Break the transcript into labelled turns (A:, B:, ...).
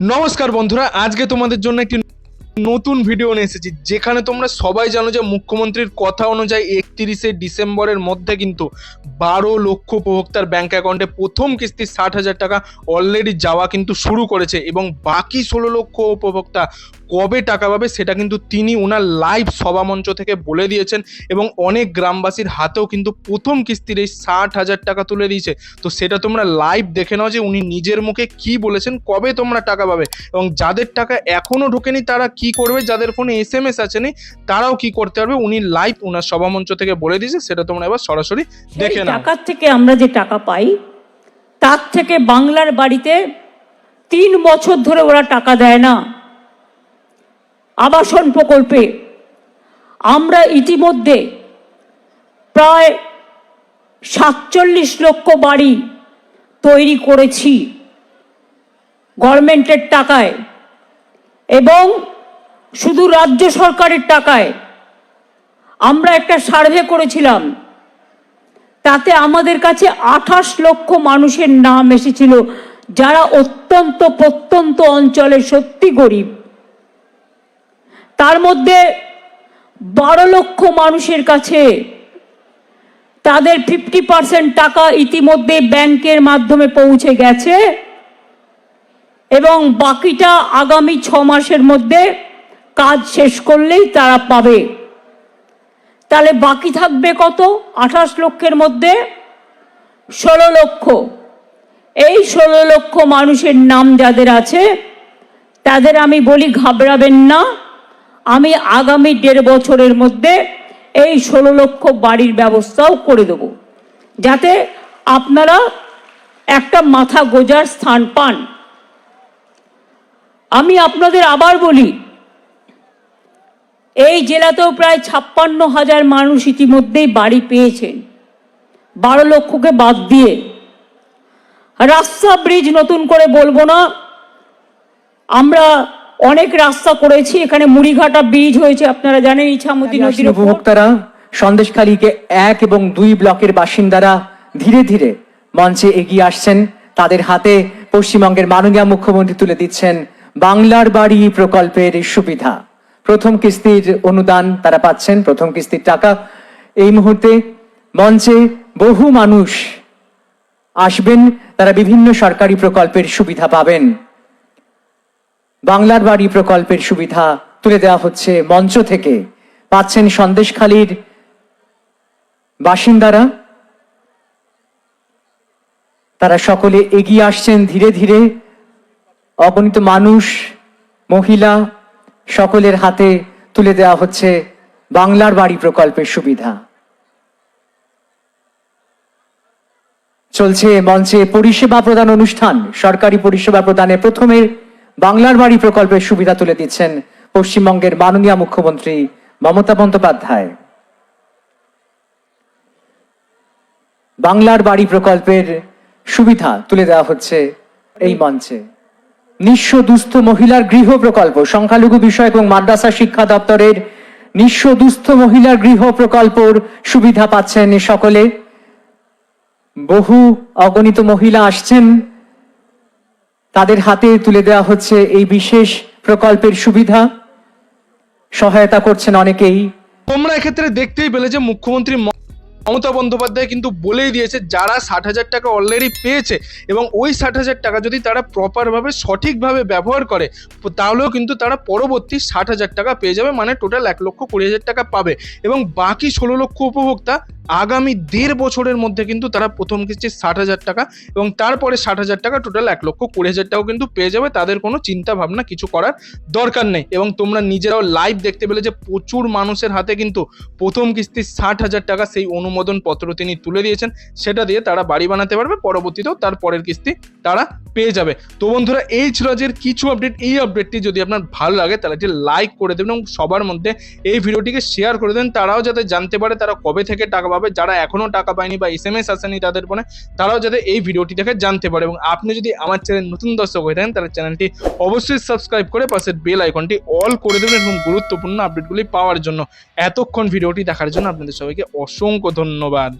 A: নমস্কার বন্ধুরা, আজকে তোমাদের জন্য একটি নতুন ভিডিও নিয়ে এসেছি, যেখানে তোমরা সবাই জানো যে মুখ্যমন্ত্রীর কথা অনুযায়ী একত্রিশে ডিসেম্বরের মধ্যে কিন্তু বারো লক্ষ উপভোক্তার ব্যাঙ্ক অ্যাকাউন্টে প্রথম কিস্তি ষাট হাজার টাকা অলরেডি যাওয়া কিন্তু শুরু করেছে এবং বাকি ষোলো লক্ষ উপভোক্তা কবে টাকা পাবে সেটা কিন্তু তিনি ওনার লাইভ সভামঞ্চ থেকে বলে দিয়েছেন এবং অনেক গ্রামবাসীর হাতেও কিন্তু প্রথম কিস্তির এই ষাট হাজার টাকা তুলে দিয়েছে। তো সেটা তোমরা লাইভ দেখে নাও যে উনি নিজের মুখে কি বলেছেন, কবে তোমরা টাকা পাবে এবং যাদের টাকা এখনও ঢোকেনি তারা কি করবে, যাদের ফোনে এস এম এস আছে তারাও কি করতে পারবে, উনি লাইভ ওনার সভামঞ্চ থেকে বলে দিয়েছে সেটা তোমরা এবার সরাসরি দেখে নাও।
B: টাকার থেকে আমরা যে টাকা পাই তার থেকে বাংলার বাড়িতে তিন বছর ধরে ওরা টাকা দেয় না। আবাসন প্রকল্পে আমরা ইতিমধ্যে প্রায় সাতচল্লিশ লক্ষ বাড়ি তৈরি করেছি গভর্নমেন্টের টাকায় এবং শুধু রাজ্য সরকারের টাকায় আমরা একটা সার্ভে করেছিলাম। তাতে আমাদের কাছে আঠাশ লক্ষ মানুষের নাম এসেছিল, যারা অত্যন্ত প্রত্যন্ত অঞ্চলে সত্যি গরিব। তার মধ্যে বারো লক্ষ মানুষের কাছে তাদের ফিফটি পার্সেন্ট টাকা ইতিমধ্যে ব্যাংকের মাধ্যমে পৌঁছে গেছে এবং বাকিটা আগামী ছ মাসের মধ্যে কাজ শেষ করলেই তারা পাবে। তাহলে বাকি থাকবে কত? আঠাশ লক্ষের মধ্যে ষোলো লক্ষ। এই ষোলো লক্ষ মানুষের নাম যাদের আছে, তাদের আমি বলি ঘাবড়াবেন না। আমি আগামী দেড় বছরের মধ্যে এই ষোলো লক্ষ বাড়ির ব্যবস্থাও করে দেব। যাতে আপনারা একটা মাথা গোজার স্থান পান। আমি আপনাদের আবার বলি এই জেলাতেও প্রায় ছাপ্পান্ন হাজার মানুষ ইতিমধ্যেই বাড়ি পেয়েছেন। বারো লক্ষকে বাদ দিয়ে। রাস্তা ব্রিজ নতুন করে বলব না। আমরা অনেক রাস্তা করেছি এখানে মুড়িঘাটা ব্রিজ হয়েছে আপনারা জানেন ইছামতি নদীর
C: উপভোক্তারা সন্দেশখালীকে এক এবং দুই ব্লকের বাসিন্দারা ধীরে ধীরে মঞ্চে এগিয়ে আসছেন। তাদের হাতে পশ্চিমবঙ্গের মাননীয় মুখ্যমন্ত্রী তুলে দিচ্ছেন বাংলার বাড়ি প্রকল্পের সুবিধা। প্রথম কিস্তির অনুদান তারা পাচ্ছেন, প্রথম কিস্তির টাকা। এই মুহূর্তে মঞ্চে বহু মানুষ আসবেন, তারা বিভিন্ন সরকারি প্রকল্পের সুবিধা পাবেন। বাংলার বাড়ি প্রকল্পের সুবিধা তুলে দেওয়া হচ্ছে মঞ্চ থেকে। পাচ্ছেন সন্দেশখালীর বাসিন্দারা। তারা সকলে এগিয়ে আসছেন ধীরে ধীরে। অগণিত মানুষ, মহিলা সকলের হাতে তুলে দেওয়া হচ্ছে বাংলার বাড়ি প্রকল্পের সুবিধা। চলছে মঞ্চে পরিষেবা প্রদান অনুষ্ঠান। সরকারি পরিষেবা প্রদানে প্রথমে বাংলার বাড়ি প্রকল্পের সুবিধা তুলে দিচ্ছেন পশ্চিমবঙ্গের মাননীয় মুখ্যমন্ত্রী মমতা বন্দ্যোপাধ্যায়। বাংলার বাড়ি প্রকল্পের সুবিধা তুলে দেওয়া হচ্ছে এই মঞ্চে। নিঃস্ব দুস্থ মহিলার গৃহ প্রকল্প সংখ্যালঘু বিষয়ক এবং মাদ্রাসা শিক্ষা দপ্তরের নিঃস্ব দুস্থ মহিলার গৃহ প্রকল্পর সুবিধা পাচ্ছেন সকলে। বহু অগণিত মহিলা আসছেন। তাদের হাতে তুলে দেওয়া হচ্ছে এই বিশেষ প্রকল্পের সুবিধা। সহায়তা করছেন অনেকেই।
A: তোমরা এক্ষেত্রে দেখতেই পেলে যে মুখ্যমন্ত্রী মমতা বন্দ্যোপাধ্যায় কিন্তু বলেই দিয়েছে, যারা ষাট হাজার টাকা অলরেডি পেয়েছে এবং ওই ষাট হাজার টাকা যদি তারা প্রপারভাবে সঠিকভাবে ব্যবহার করে, তাহলেও কিন্তু তারা পরবর্তী ষাট হাজার টাকা পেয়ে যাবে মানে টোটাল এক লক্ষ কুড়ি হাজার টাকা পাবে। এবং বাকি ষোলো লক্ষ উপভোক্তা আগামী দেড় বছরের মধ্যে কিন্তু তারা প্রথম কিস্তি ষাট হাজার টাকা এবং তারপরে ষাট হাজার টাকা টোটাল এক লক্ষ কুড়ি হাজার টাকাও কিন্তু পেয়ে যাবে, তাদের কোনো চিন্তা ভাবনা কিছু করার দরকার নেই। এবং তোমরা নিজেরাও লাইভ দেখতে পেলে যে প্রচুর মানুষের হাতে কিন্তু প্রথম কিস্তি ষাট হাজার টাকা, সেই অনুমোদন পত্র তিনি তুলে দিয়েছেন, সেটা দিয়ে তারা বাড়ি বানাতে পারবে, পরবর্তীতেও তার পরের কিস্তি তারা পেয়ে যাবে। তো বন্ধুরা, এই ছিল আজকের কিছু আপডেট এই আপডেটটি যদি আপনার ভালো লাগে, তাহলে একটি লাইক করে দেবেন এবং সবার মধ্যে এই ভিডিওটিকে শেয়ার করে দেন তারাও যাতে জানতে পারে তারা কবে থেকে টাকা পাবে, যারা এখনও টাকা পায়নি বা এস এম এস আসেনি তাদের ফোনে, তারাও যাতে এই ভিডিওটি দেখে জানতে পারে। এবং আপনি যদি আমার চ্যানেল নতুন দর্শক হয়ে থাকেন, তাহলে চ্যানেলটি অবশ্যই সাবস্ক্রাইব করে পাশের বেল আইকনটি অল করে দেবেন এবং গুরুত্বপূর্ণ আপডেটগুলি পাওয়ার জন্য। এতক্ষণ ভিডিওটি দেখার জন্য আপনাদের সবাইকে অসংখ্য ধন্যবাদ।